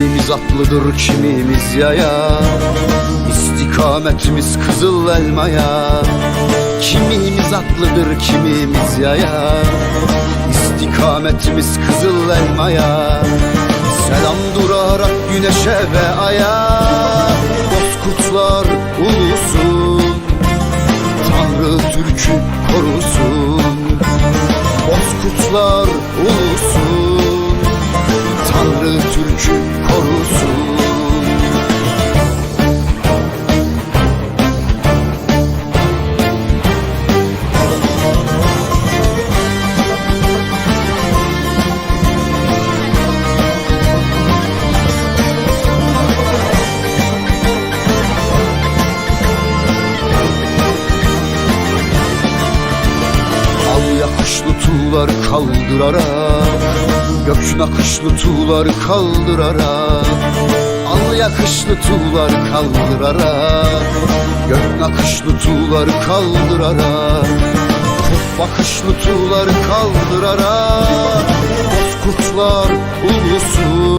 Kimimiz atlıdır kimimiz yaya. İstikametimiz kızıl elmaya. Kimimiz atlıdır kimimiz yaya. İstikametimiz kızıl elmaya. Selam durarak güneşe ve aya. Bozkurtlar ulusun. Tanrı Türk'ü korusun. Bozkurtlar ulusun tuğlar kaldırarak Gök nakışlı tuğlar kaldırarak Al yakışlı tuğlar kaldırarak Gök nakışlı tuğlar kaldırarak Kurt bakışlı tuğlar kaldırarak Bozkurtlar ulusu